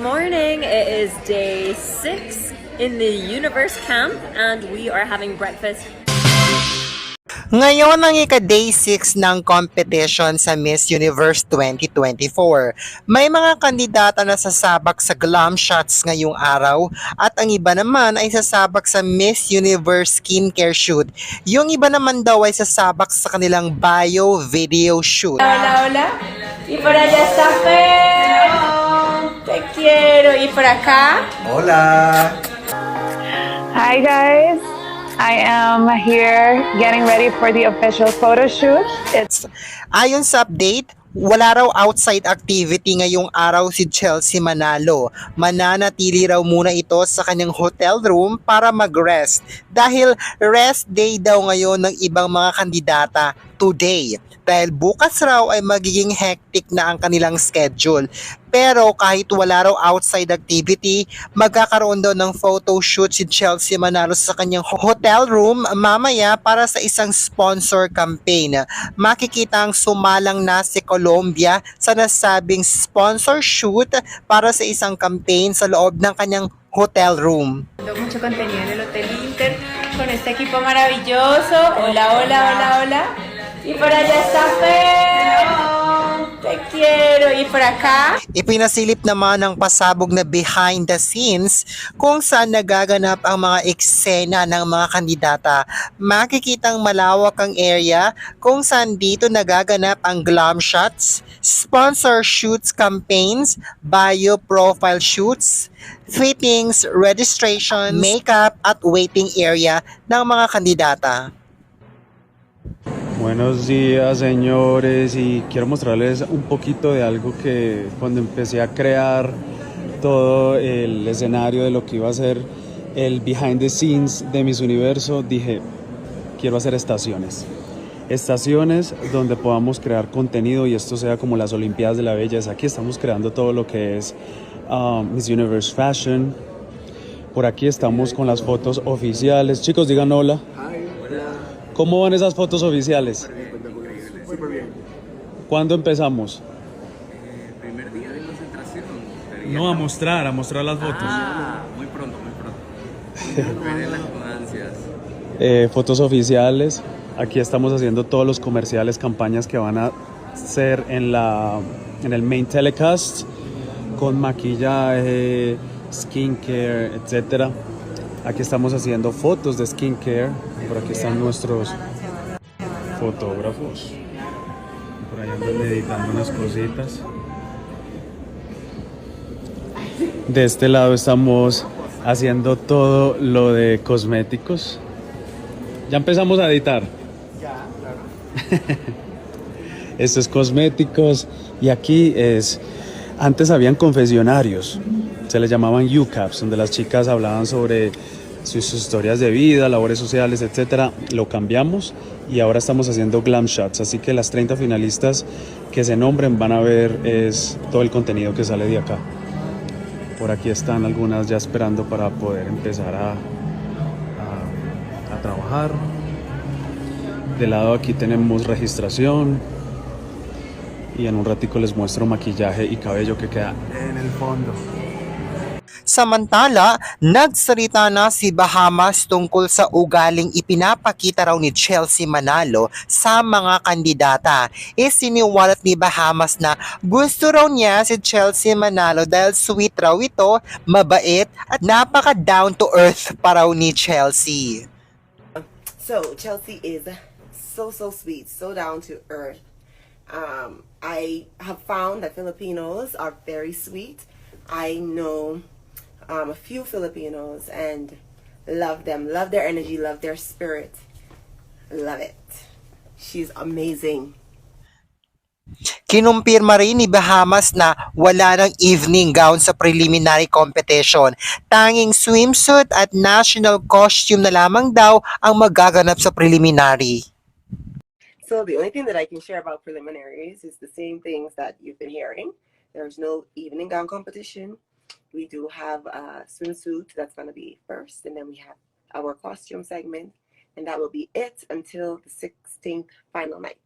morning. It is day six in the Universe Camp, and we are having breakfast Ngayon ang ika-day 6 ng competition sa Miss Universe 2024. May mga kandidata na sasabak sa glam shots ngayong araw at ang iba naman ay sasabak sa Miss Universe skincare shoot. Yung iba naman daw ay sasabak sa kanilang bio video shoot. Hola, hola. Y por allá está Fer. Quiero. Y por acá. Hola! Hi guys, I am here getting ready for the official photo shoot. It's Ayon sa update, wala raw outside activity ngayong araw si Chelsea Manalo. Mananatili raw muna ito sa kanyang hotel room para mag-rest dahil rest day daw ngayon ng ibang mga kandidata today. Dahil bukas raw ay magiging hectic na ang kanilang schedule. Pero kahit wala raw outside activity, magkakaroon daw ng photo shoot si Chelsea Manalo sa kanyang hotel room mamaya para sa isang sponsor campaign. Makikita ang sumalang na si Colombia sa nasabing sponsor shoot para sa isang campaign sa loob ng kanyang hotel room. Mucho contenido en el Hotel Inter con este equipo maravilloso. Hola, hola, hola, hola. Y por allá está Fer. Te quiero. Y por acá. Ipinasilip naman ng pasabog na behind the scenes kung saan nagaganap ang mga eksena ng mga kandidata. Makikitang malawak ang area kung saan dito nagaganap ang glam shots, sponsor shoots campaigns, bio profile shoots, fittings, registration, makeup at waiting area ng mga kandidata. Buenos días, señores, y quiero mostrarles un poquito de algo que cuando empecé a crear todo el escenario de lo que iba a ser el behind the scenes de Miss Universo, dije, quiero hacer estaciones. Estaciones donde podamos crear contenido y esto sea como las Olimpiadas de la Belleza. Aquí estamos creando todo lo que es um, Miss Universe Fashion. Por aquí estamos con las fotos oficiales. Chicos, digan hola. ¿Cómo van esas fotos oficiales? ¿Cuándo empezamos? primer día de concentración. No, a mostrar, a mostrar las fotos. Ah, muy pronto, muy pronto. Veré ansias. Eh, fotos oficiales. Aquí estamos haciendo todos los comerciales, campañas que van a ser en, la, en el main telecast con maquillaje, skincare, etcétera. Aquí estamos haciendo fotos de skincare. Por aquí están nuestros fotógrafos. Por ahí andan editando unas cositas. De este lado estamos haciendo todo lo de cosméticos. Ya empezamos a editar. Esto es cosméticos y aquí es. Antes habían confesionarios, se les llamaban UCAPs, donde las chicas hablaban sobre sus historias de vida, labores sociales, etcétera. Lo cambiamos y ahora estamos haciendo glam shots. Así que las 30 finalistas que se nombren van a ver es todo el contenido que sale de acá. Por aquí están algunas ya esperando para poder empezar a, a- trabajar. De lado aquí tenemos registración. Y en un ratico les muestro maquillaje y cabello que queda en el fondo. Samantala, nagsalita na si Bahamas tungkol sa ugaling ipinapakita raw ni Chelsea Manalo sa mga kandidata. Isiniwalat ni Bahamas na gusto raw niya si Chelsea Manalo dahil sweet raw ito, mabait at napaka down to earth pa raw ni Chelsea. So Chelsea is so so sweet, so down to earth. Um, I have found that Filipinos are very sweet. I know um, a few Filipinos and love them, love their energy, love their spirit, love it. She's amazing. Kinumpirma rin ni Bahamas na wala ng evening gown sa preliminary competition. Tanging swimsuit at national costume na lamang daw ang magaganap sa preliminary. So the only thing that I can share about preliminaries is the same things that you've been hearing. There's no evening gown competition. We do have a swimsuit that's going to be first, and then we have our costume segment, and that will be it until the 16th final night.